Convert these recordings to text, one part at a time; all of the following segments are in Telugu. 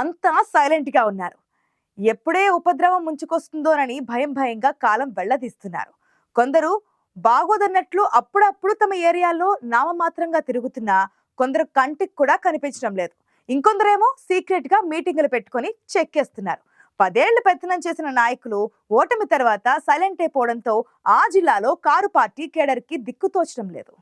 అంతా సైలెంట్గా ఉన్నారు. ఎప్పుడే ఉపద్రవం ముంచుకొస్తుందోనని భయం భయంగా కాలం వెళ్ళదీస్తున్నారు. కొందరు బాగోదన్నట్లు అప్పుడప్పుడు తమ ఏరియాలో నామమాత్రంగా తిరుగుతున్నా కొందరు కంటికి కూడా కనిపించడం లేదు. ఇంకొందరేమో సీక్రెట్గా మీటింగులు పెట్టుకొని చెక్కేస్తున్నారు పదేళ్ళు పెత్తనం చేసిన నాయకులు ఓటమి తర్వాత సైలెంట్ అయిపోవడంతో ఆ జిల్లాలో కారు పార్టీ కేడర్కి దిక్కుతోచడం లేదు.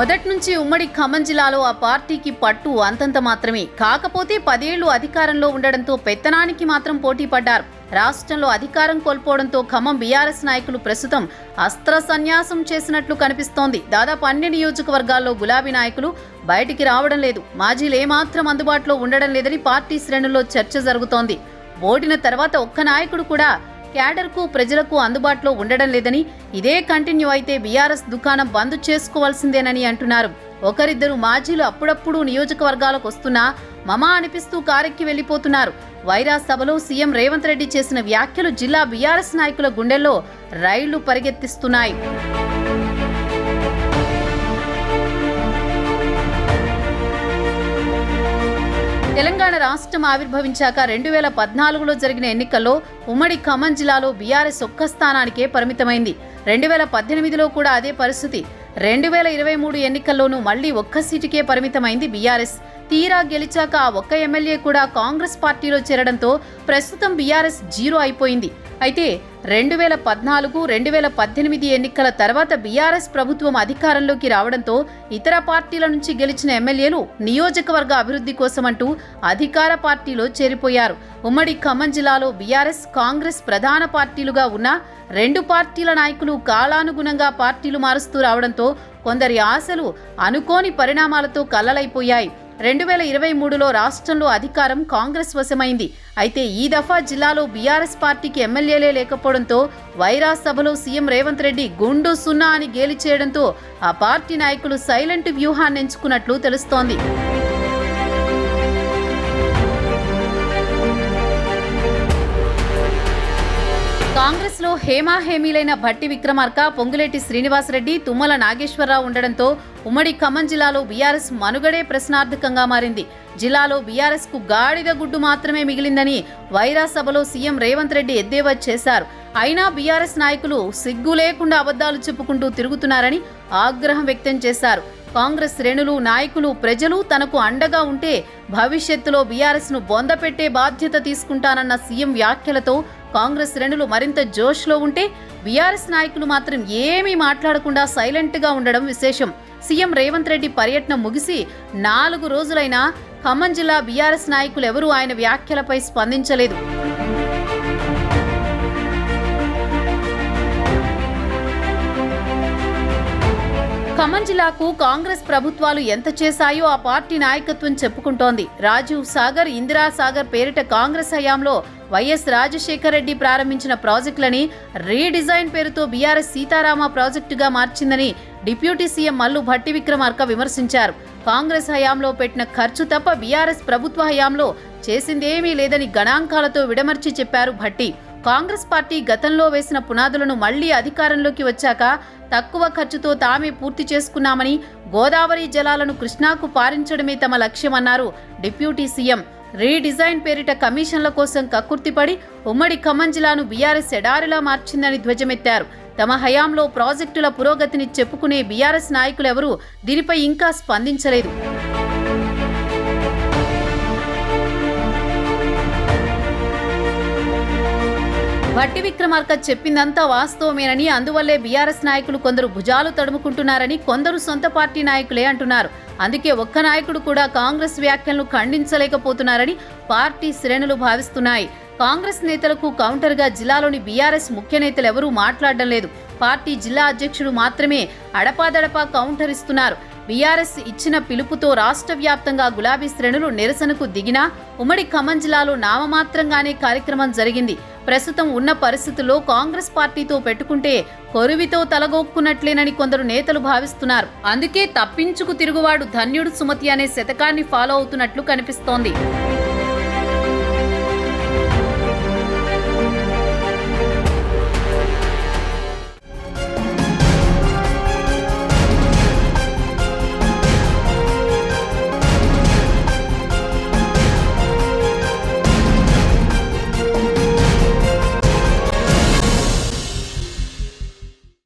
మొదటి నుంచి ఉమ్మడి ఖమ్మం జిల్లాలో ఆ పార్టీకి పట్టు అంతంత మాత్రమే. కాకపోతే పదేళ్ళు అధికారంలో ఉండడంతో పెత్తనానికి మాత్రం పోటీ పడ్డారు. రాష్ట్రంలో అధికారం కోల్పోవడంతో ఖమ్మం బీఆర్ఎస్ నాయకులు ప్రస్తుతం అస్త్ర సన్యాసం చేసినట్లు కనిపిస్తోంది. దాదాపు అన్ని నియోజకవర్గాల్లో గులాబీ నాయకులు బయటికి రావడం లేదు. మాజీలు ఏమాత్రం అందుబాటులో ఉండడం లేదని పార్టీ శ్రేణుల్లో చర్చ జరుగుతోంది. ఓడిన తర్వాత ఒక్క నాయకుడు కూడా క్యాడర్కు ప్రజలకు అందుబాటులో ఉండడం లేదని ఇదే కంటిన్యూ అయితే బీఆర్ఎస్ దుకాణం బంద్ చేసుకోవాల్సిందేనని అంటున్నారు. ఒకరిద్దరు మాజీలు అప్పుడప్పుడు నియోజకవర్గాలకు వస్తున్నా మమా అనిపిస్తూ కారెక్కి వెళ్ళిపోతున్నారు వైరా సభలో సీఎం రేవంత్ రెడ్డి చేసిన వ్యాఖ్యలు జిల్లా బీఆర్ఎస్ నాయకుల గుండెల్లో రైళ్ళు పరిగెత్తిస్తున్నాయి. రాష్ట్రం ఆవిర్భవించాక రెండు వేల పద్నాలుగులో జరిగిన ఎన్నికల్లో ఉమ్మడి ఖమ్మం జిల్లాలో బీఆర్ఎస్ ఒక్క స్థానానికే పరిమితమైంది. రెండు వేల పద్దెనిమిదిలో కూడా అదే పరిస్థితి. రెండు వేల ఇరవై మూడు ఎన్నికల్లోనూ మళ్ళీ ఒక్క సీటుకే పరిమితమైంది బీఆర్ఎస్. తీరా గెలిచాక ఆ ఒక్క ఎమ్మెల్యే కూడా కాంగ్రెస్ పార్టీలో చేరడంతో ప్రస్తుతం బీఆర్ఎస్ జీరో అయిపోయింది. అయితే రెండు వేల పద్నాలుగు రెండు వేల పద్దెనిమిది ఎన్నికల తర్వాత బీఆర్ఎస్ ప్రభుత్వం అధికారంలోకి రావడంతో ఇతర పార్టీల నుంచి గెలిచిన ఎమ్మెల్యేలు నియోజకవర్గ అభివృద్ధి కోసమంటూ అధికార పార్టీలో చేరిపోయారు. ఉమ్మడి ఖమ్మం జిల్లాలో బీఆర్ఎస్ కాంగ్రెస్ ప్రధాన పార్టీలుగా ఉన్న రెండు పార్టీల నాయకులు కాలానుగుణంగా పార్టీలు మారుస్తూ రావడంతో కొందరి ఆశలు అనుకోని పరిణామాలతో కలలైపోయాయి. రెండు వేల ఇరవై మూడులో రాష్ట్రంలో అధికారం కాంగ్రెస్ వశమైంది. అయితే ఈ దఫా జిల్లాలో బీఆర్ఎస్ పార్టీకి ఎమ్మెల్యేలే లేకపోవడంతో వైరా సభలో సీఎం రేవంత్ రెడ్డి గుండు సున్నా అని గేలి చేయడంతో ఆ పార్టీ నాయకులు సైలెంట్ వ్యూహాన్ని ఎంచుకున్నట్లు తెలుస్తోంది. కాంగ్రెస్లో హేమాహేమీలైన భట్టి విక్రమార్క పొంగులేటి శ్రీనివాసరెడ్డి తుమ్మల నాగేశ్వరరావు ఉండడంతో ఉమ్మడి ఖమ్మం జిల్లాలో బీఆర్ఎస్ మనుగడే ప్రశ్నార్థకంగా మారింది. జిల్లాలో బీఆర్ఎస్కు గాడిద గుడ్డు మాత్రమే మిగిలిందని వైరా సభలో సీఎం రేవంత్ రెడ్డి ఎద్దేవా చేశారు. అయినా బీఆర్ఎస్ నాయకులు సిగ్గు లేకుండా అబద్ధాలు చెప్పుకుంటూ తిరుగుతున్నారని ఆగ్రహం వ్యక్తం చేశారు. కాంగ్రెస్ శ్రేణులు నాయకులు ప్రజలు తనకు అండగా ఉంటే భవిష్యత్తులో బీఆర్ఎస్ను బొందపెట్టే బాధ్యత తీసుకుంటానన్న సీఎం వ్యాఖ్యలతో కాంగ్రెస్ శ్రేణులు మరింత జోష్లో ఉంటే బీఆర్ఎస్ నాయకులు మాత్రం ఏమీ మాట్లాడకుండా సైలెంట్గా ఉండడం విశేషం. సీఎం రేవంత్ రెడ్డి పర్యటన ముగిసి నాలుగు రోజులైనా ఖమ్మం జిల్లా బీఆర్ఎస్ నాయకులు ఎవరూ ఆయన వ్యాఖ్యలపై స్పందించలేదు. ఖమ్మం జిల్లాకు కాంగ్రెస్ ప్రభుత్వాలు ఎంత చేశాయో ఆ పార్టీ నాయకత్వం చెప్పుకుంటోంది. రాజీవ్ సాగర్ ఇందిరా సాగర్ పేరిట కాంగ్రెస్ హయాంలో వైఎస్ రాజశేఖర్ రెడ్డి ప్రారంభించిన ప్రాజెక్టులని రీడిజైన్ పేరుతో బీఆర్ఎస్ సీతారామ ప్రాజెక్టుగా మార్చిందని డిప్యూటీ సీఎం మల్లు భట్టి విక్రమార్క విమర్శించారు. కాంగ్రెస్ హయాంలో పెట్టిన ఖర్చు తప్ప బీఆర్ఎస్ ప్రభుత్వ హయాంలో చేసిందేమీ లేదని గణాంకాలతో విడమర్చి చెప్పారు భట్టి. కాంగ్రెస్ పార్టీ గతంలో వేసిన పునాదులను మళ్ళీ అధికారంలోకి వచ్చాక తక్కువ ఖర్చుతో తామే పూర్తి చేసుకున్నామని గోదావరి జలాలను కృష్ణాకు పారించడమే తమ లక్ష్యమన్నారు డిప్యూటీ సీఎం. రీడిజైన్ పేరిట కమిషన్ల కోసం కక్కుర్తిపడి ఉమ్మడి ఖమ్మం జిల్లాను బీఆర్ఎస్ ఎడారిలా మార్చిందని ధ్వజమెత్తారు. తమ హయాంలో ప్రాజెక్టుల పురోగతిని చెప్పుకునే బీఆర్ఎస్ నాయకులెవరూ దీనిపై ఇంకా స్పందించలేదు. భట్టి విక్రమార్క చెప్పిందంతా వాస్తవమేనని అందువల్లే బీఆర్ఎస్ నాయకులు కొందరు భుజాలు తడుముకుంటున్నారని కొందరు సొంత పార్టీ నాయకులే అంటున్నారు. అందుకే ఒక్క నాయకుడు కూడా కాంగ్రెస్ వ్యాఖ్యలను ఖండించలేకపోతున్నారని పార్టీ శ్రేణులు భావిస్తున్నాయి. కాంగ్రెస్ నేతలకు కౌంటర్గా జిల్లాలోని బీఆర్ఎస్ ముఖ్య నేతలు ఎవరూ మాట్లాడడం లేదు. పార్టీ జిల్లా అధ్యక్షుడు మాత్రమే అడపాదడపా కౌంటర్ ఇస్తున్నారు. బీఆర్ఎస్ ఇచ్చిన పిలుపుతో రాష్ట్ర వ్యాప్తంగా గులాబీ శ్రేణులు నిరసనకు దిగినా ఉమ్మడి ఖమ్మం జిల్లాలో నామమాత్రంగానే కార్యక్రమం జరిగింది. ప్రస్తుతం ఉన్న పరిస్థితుల్లో కాంగ్రెస్ పార్టీతో పెట్టుకుంటే కొరువితో తలగొక్కున్నట్లేనని కొందరు నేతలు భావిస్తున్నారు. అందుకే తప్పించుకు తిరుగువాడు ధన్యుడు సుమతి అనే శతకాన్ని ఫాలో అవుతున్నట్లు కనిపిస్తోంది.